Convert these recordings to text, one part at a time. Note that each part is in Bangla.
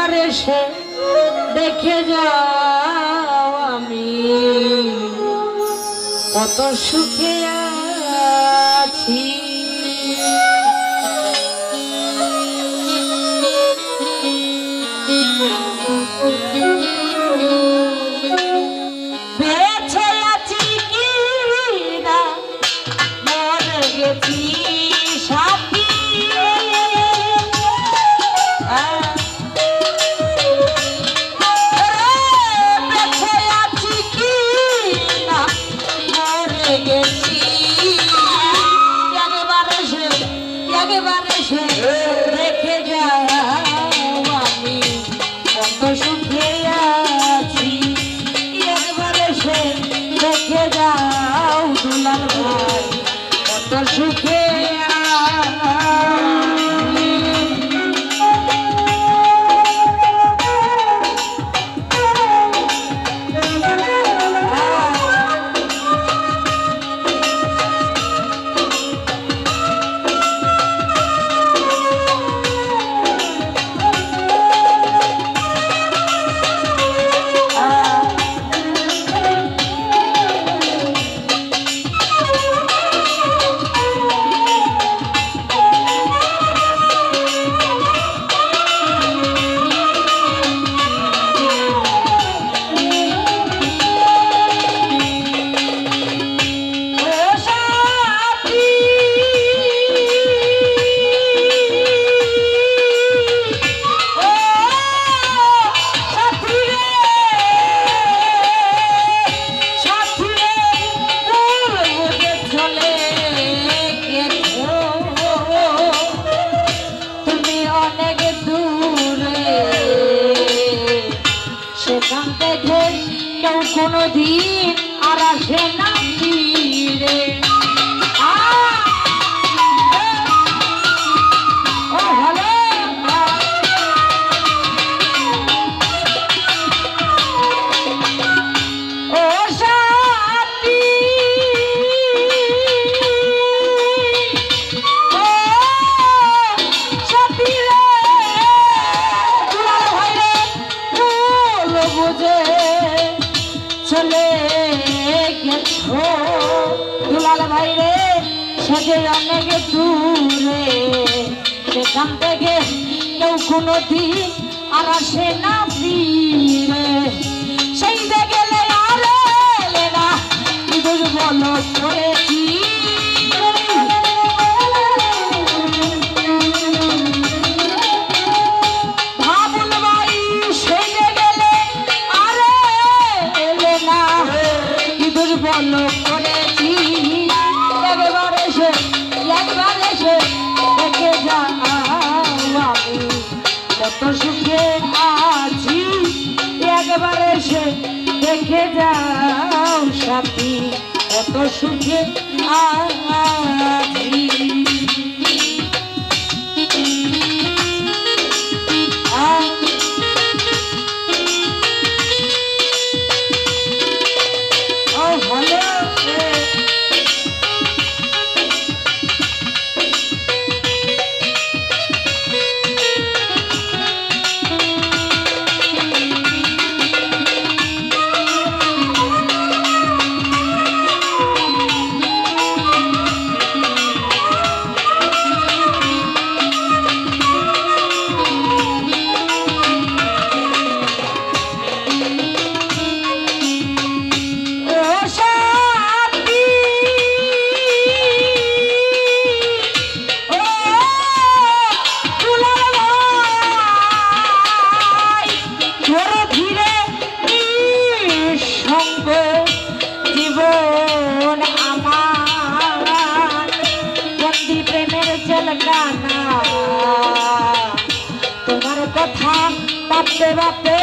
একবার এসে দেখে যাও আমি। কত সুখে থাকে অনেক দূরে সেখান থেকে কেউ কোনো দিন আর আসে না ফিরে। যত সুখে আছি। একবার এসে দেখে যাও সাথী কত সুখে আর বাপে বাপে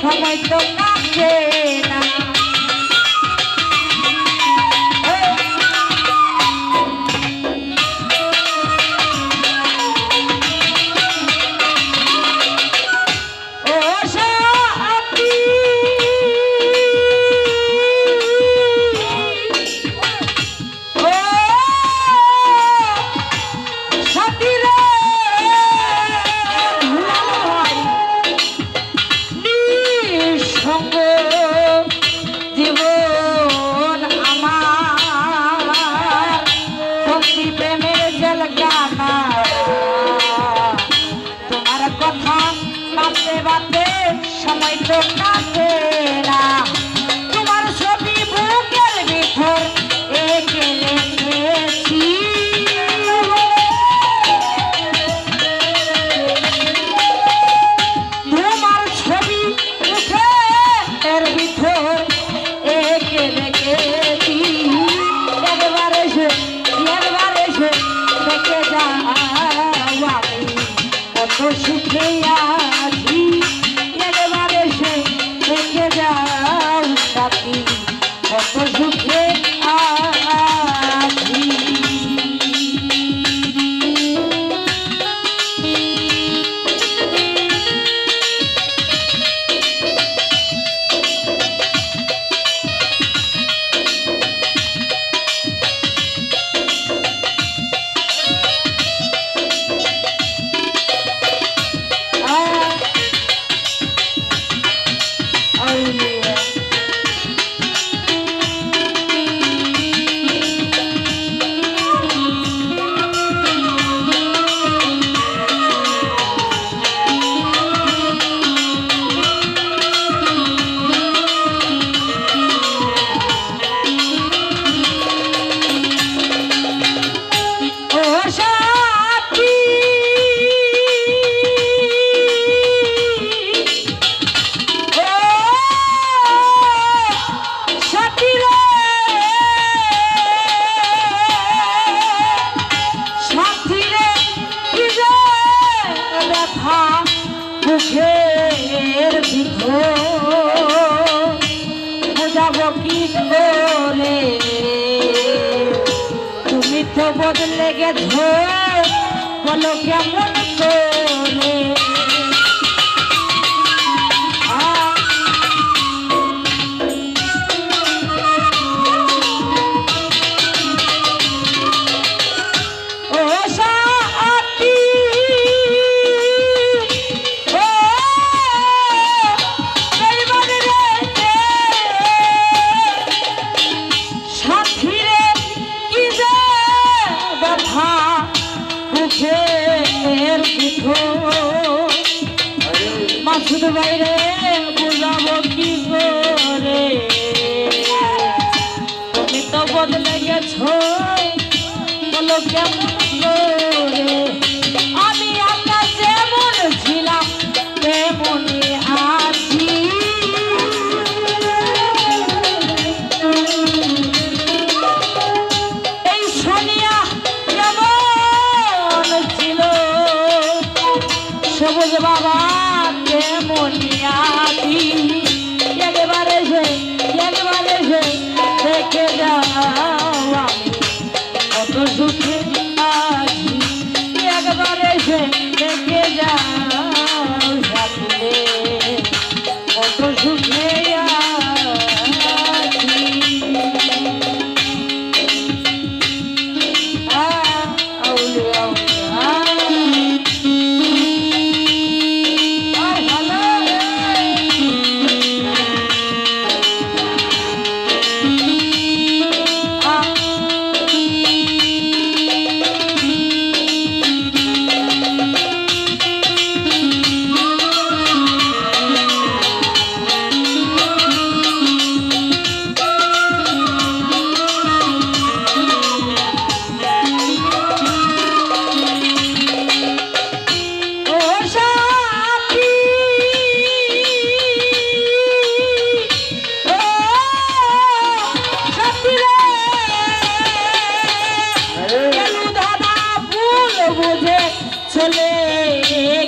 সময় তো কাছে না। সুখের ভিতর বোঝাবো কি করে? তুমি তো বদলে গেছো। বলো কেমন কেমন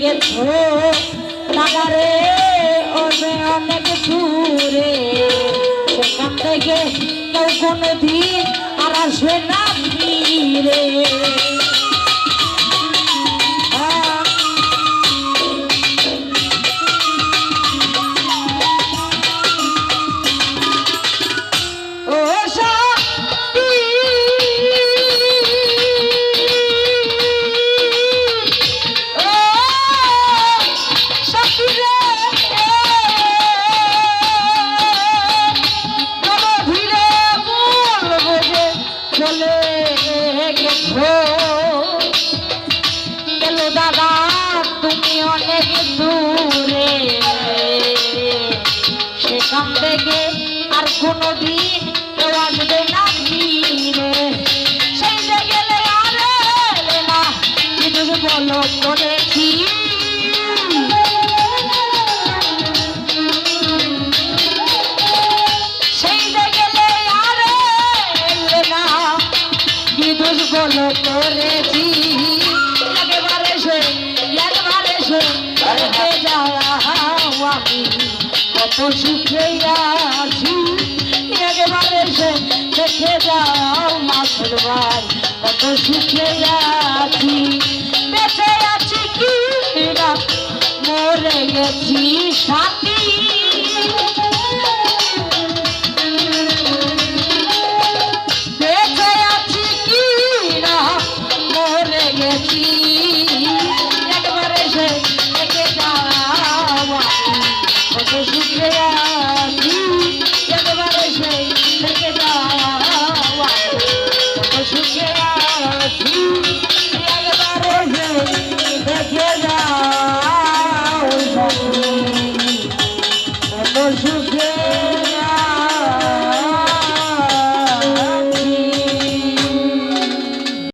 গেছো। নাগারে ওরে অনেক দূরে। সেখান থেকে কেউ কোনো দিন আর আসবে না ফিরে। থেকে আর কোনো দিন কেউ আসবে না ফিরে। সেই গেলে আর না কিছু বলো করেছি বলো করেছি সুখে আছি। বেঁচে আছি কি? মরে গেছি সাথী।